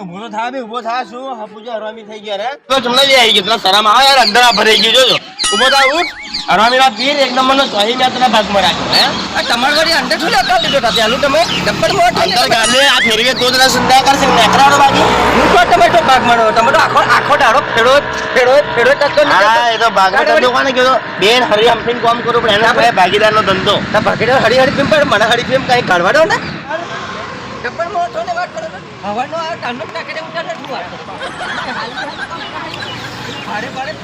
તો થા બે ઊભો થા શું? હપુજા હરામી થઈ ગયા રે. તો તમને જે આવી ગયો તને શરમ આવે યાર અંદર આ ભરાઈ ગયો જોજો. ઊભો થા ઉઠ. હરામીના પીર એક નંબરનો સહી મેં તને ભાગમાં રાખ્યો હે? આ તમાર ઘરે અંદર શું લેતા દીધો તા પેલું તમે ડબ્બર મોટ અંદર ગાલે આ ફેરવે તો તને સંધા કરશે નેકરાડો બાકી. હું તો ટમેટો પાક મારો ટમેટો આખો આખો ડાળો ફેડો ફેડો ફેડો ટકો હા એ તો ભાગમાં ધંધો કોને કીધો. બેન હરી હમથીને કામ કરું પણ એના ભાઈ ભાગીદારનો ધંધો. તા ભાગીડો હરી હરી પીમ મને હરી પીમ કઈ કાઢવા દો ને. વાત કરો હવાનો આ શું વાત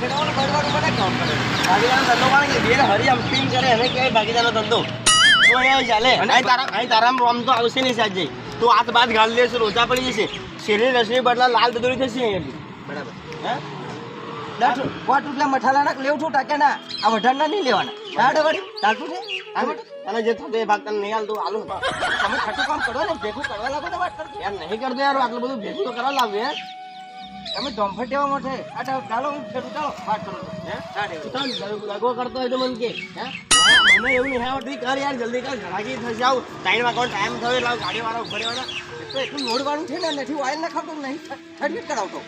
ફેરવાનું મને કામ કરે. ભાગીદારનો ધંધો કોને કે બેન હરી હમથીને કરે એને કહેવાય ભાગીદારનો ધંધો. તો અહીંયા ચાલે? અહીં તારા અહીં તારામાં રોમ તો આવશે નહીં સાજે તું હાથ બાદ ગાળી લેશે લોચા પડી જશે. શેરી રસની બદલા લાલ દદોરી થશે બરાબર. હે? દસ કોટ રૂપિયા મઠાલાના લેવું આ વઢાણના નહીં લેવાના. હા ચાલતું છે? આમ જે થતું એ ભાગ તને નહીં હાલતું હાલું. તમે ખટું કામ કરો ને ભેગું કરવા લાગો તો વાત કરજો. યાર નહીં કરતો યાર આટલું બધું ભેગું તો કરવા લાવ્યું યાર તમે ધોમફટ દેવા માટે આ હું ફેરું ચાલો વાત કરો. હે? દગો કરતો હોય તો મને કે હે? મને એવું નહીં કર યાર જલ્દી કર ઘરાકી થઈ જાવ ટાઈમ વાગવાનો ટાઈમ થયો એટલે ગાડી વાળો ઊભો રહેવાના. તો એટલું લોડવાનું છે ને નથી ઓઇલ ના ખાવતો નહીં. એડમિટ કરાવતો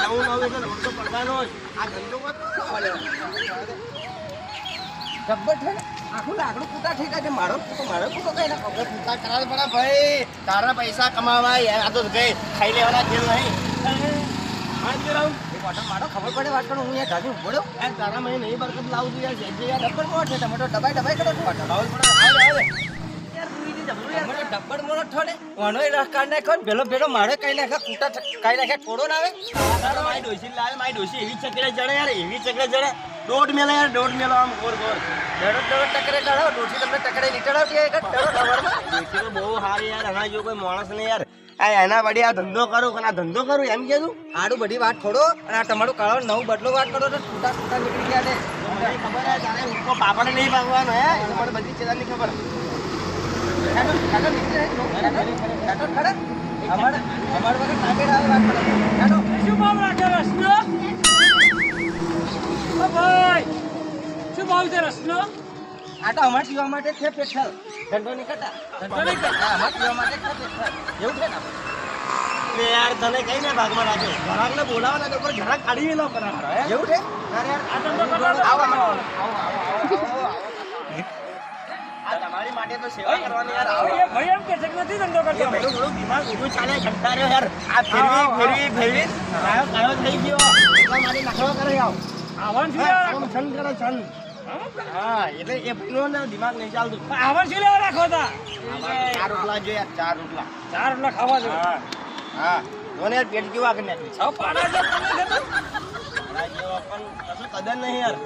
નવું નવું એટલે રોડ તો પડવાનો જ આ ધંધો જબ્બર છે ને? આખું લાકડું કૂટા થઈ ગયા છે. મારો તો મારો કૂટો કઈ ના ખબર પૂછતા કરાવે પડે ભાઈ તારા પૈસા કમાવા યાર આ તો ગઈ ખાઈ લેવાના જેલ નહીં. હા કરાવું રાવ મારો ખબર પડે વાત કરું. હું અહીંયા ગાડી ઊભો યાર તારા મેં નહીં બરકત લાવું છું યાર. જે યાર ડબ્બર મોટ છે ટમેટો ડબાઈ દબાઈ દબાઈ કરો છો. લાવું પડે આવે આવે તમે મોનો ઠોડે ઓનો રસ કાઢ નાખો ને પેલો પેલો મારે કઈ નાખ્યા કૂટા કઈ નાખે થોડો ના આવે. તારા મારી ડોશી લાવે મારી ડોશી એવી ચકરે જડે યાર એવી ચકરે જડે દોઢ મેલા યાર દોઢ મેલો આમ ગોર ગોર દડો દડો ટકરે ડાળો ડોસી તમને ટકરે નીચડાવતી એક ડડો ડબરમાં ડોસી તો બહુ હારી યાર આના જો કોઈ માણસ ને યાર. આ એના વડી આ ધંધો કરું કે આ ધંધો કરું એમ કીધું આડું બધી વાત છોડો અને આ તમારું કાળો નવું બદલો વાત કરો તો છૂટા છૂટા નીકળી ગયા ને ખબર હે તારે પાપડ નહીં ભાગવાનો હે? એ મને બધી ચેલાની ખબર. આ તો અમારે પીવા માટે છે પેટ્રોલ ધંધો નહીં કરતા ને? યાર તને કઈ ને ભાગમાં રાખ્યો ઘરાકને બોલાવવાના તો ઉપર ઘરાક કાઢી લો કરે એવું છે સેવા કરવાની યાર આવો. ભાઈ, એમ કે છે નથી ધંધો કરતો. બધું બધું દિમાગ ઊંધું ચાલે રહ્યો યાર. આ ફેરવી ફેરવી ફેરવી. કાયો કાયો થઈ ગયો. એટલા માટે નખરો કરે આવ. છન કરે છન. હા એટલે એ ભાઈનો ને દિમાગ નહીં ચાલતું. આવવાનું શું લેવા રાખો તા? ચાર રોટલા જોઈએ યાર ચાર રોટલા. ચાર રોટલા ખાવા જો હા હા. યાર પેટ કેવા કરી નાખ્યું છ. પાડા જો તમે છે તો. આ જેવો પણ કશું કદર નહીં યાર.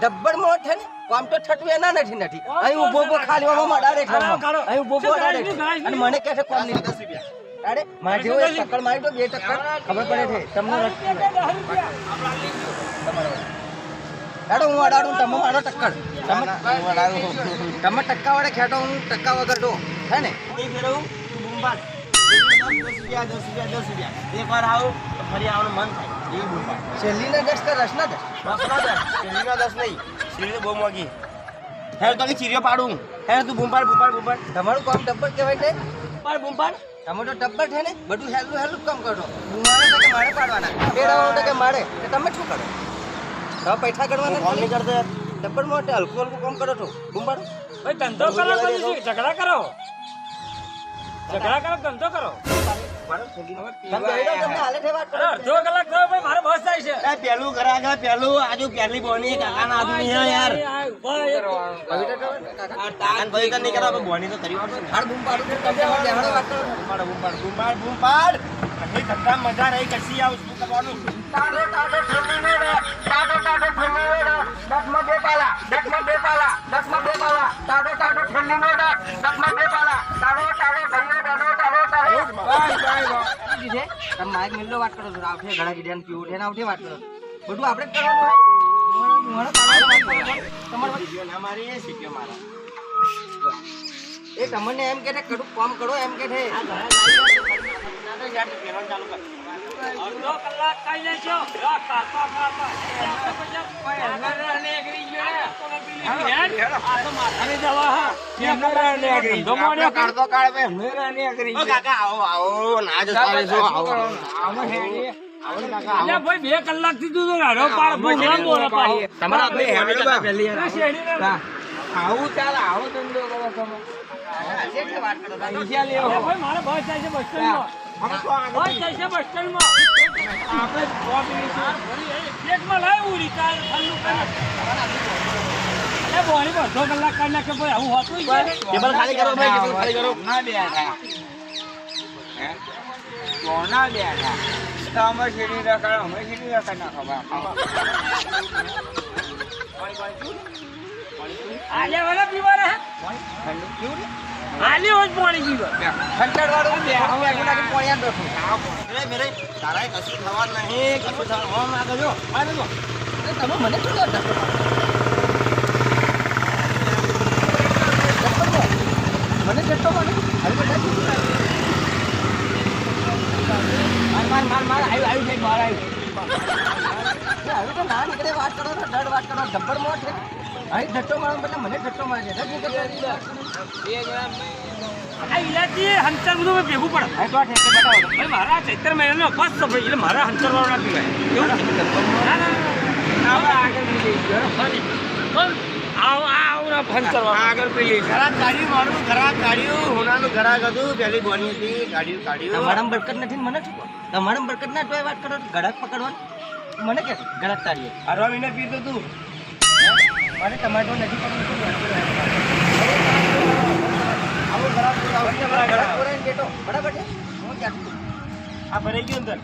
ડબ્બર મોટ છે ને આમ તો છટવે એના નથી નથી. અહીં ઊભો ઊભો ખાલી આમાં મડાડે છે. અહીં ઊભો ઊભો અડાડે? અને મને કહે છે કોમ નહીં. દસ રૂપિયા. અરે મારે જેવો એક ટક્કર મારી તો બે ટક્કર ખબર પડે છે? તમને. હેડો હું અડાડું તમે મારો ટક્કર તમે. તમે ટક્કા વડે ખેંટો હું ટક્કા વગર દો હે ને? દસ રૂપિયા દસ રૂપિયા દસ રૂપિયા એક વાર આવું ફરી આવવાનું મન થાય. એવી બૂમ પાડ. છેલ્લી ના દસ કે રસ ના દસ દસ ના દસ શેરડીના દસ નહીં. શેરડી બહુ મોંઘી. હેર તો કે પાડું. હેર તું ભૂંપાડ ભૂંપાડ બૂમ પાડ બૂમ પાડ તમારું કામ ડબ્બર કહેવાય છે પાડ બૂમ તમારો ટબ્બર છે ને? બધું હેલું હેલું કામ કરો. મારે તો કે મારે પાડવાના? પેડાવો તો કે મારે. તો તમે શું કરો? તમે પૈસા કરવાના ફોન નહીં કરતો યાર. ડબ્બર માટે હલકું હલકું કામ કરો છો? બૂમ પાડો ભાઈ ધંધો કરો ઝઘડા કરો. ઝઘડા કરો ધંધો કરો? અડધો કલાક થયો ભાઈ મારે બસ થાય છે. પેલું ઘરા ઘર પેલું આજુ પેલી બોની કાકાના આદમી હે યાર. આ ઊભા એક- અને ભાઈ કર નહીં કરા બોની તો કરી વાળો હાડ બૂમ પાડું છું, તમે હવે લેવડો વાત કરો બૂમ પાડ બૂમ પાડ બૂમ પાડ બૂમ પાડ. અહીં ધંધા મજા રહી કશી આવું શું કરવાનું છે? તમે માઇક મિલનો વાત કરો છો, આવશે ઘણા કીધા પીવું ઉઠે ને આવશે વાત કરો બધું આપણે કરવાનું હોય. તમારે ના મારી સીધો મારા એ તમને એમ કે કડું કામ કરો એમ કે અડધો કલાક બે કલાકથી તું તો આવું ચાલે આવો ધંધો કરો તમે મારે બસ જાય છે બસ ના અમે સીડી રખાડ અમે સીડી રખાડ ના ખબર આજે વાળા પીવાના? ઠંડુ કેવું રે? આલ્યો જ પાણી પીવા. ખંડર વાળું બે હવે એવું લાગે પોણિયા દોઠું રે મેરે તારાય કશું થવા નહીં કશું થવા હો ના ગયો આગળ જો તમે મને શું કરતા મને જતો મને અરે માર માર આવ્યું આવ્યું છે બહાર આવ્યું હવે તો ના નીકળે, વાત કરો ડર વાત કરો, જબ્બર મોટ છે. અહીં ધટ્ટો મારો એટલે મને ધટ્ટો મારે કરતો આ ઇલાયચી, હંચર બધું ભેગું પડે. અહીં તો આ ઠેકે બતાવો. ભાઈ મારા ચૈત્ર મહિનાનો અપાસ છે ભાઈ, એટલે મારા હંચર વાળો ના પીવાય. એવું? ના. આપણે આગળ પી લઈએ પણ આવ- આવ ના હંચર વાળો. આગળ પી લઈએ ઘરાક કાઢ્યું મારું ઘરાક કાઢ્યું હોનાનું ઘરાક હતું પહેલી બોની હતી કાઢ્યું કાઢ્યું તમારામાં બરકત નથી મને શું? તમારામાં બરકત ના વાત કરો ગળક પકડવાનું. મને કે ગળક તારીએ. અરવા મહિને પીધું તું. મારે ટમાટો નથી બેઠો. બરાબર છે? આ ભરાઈ ગયું અંદર.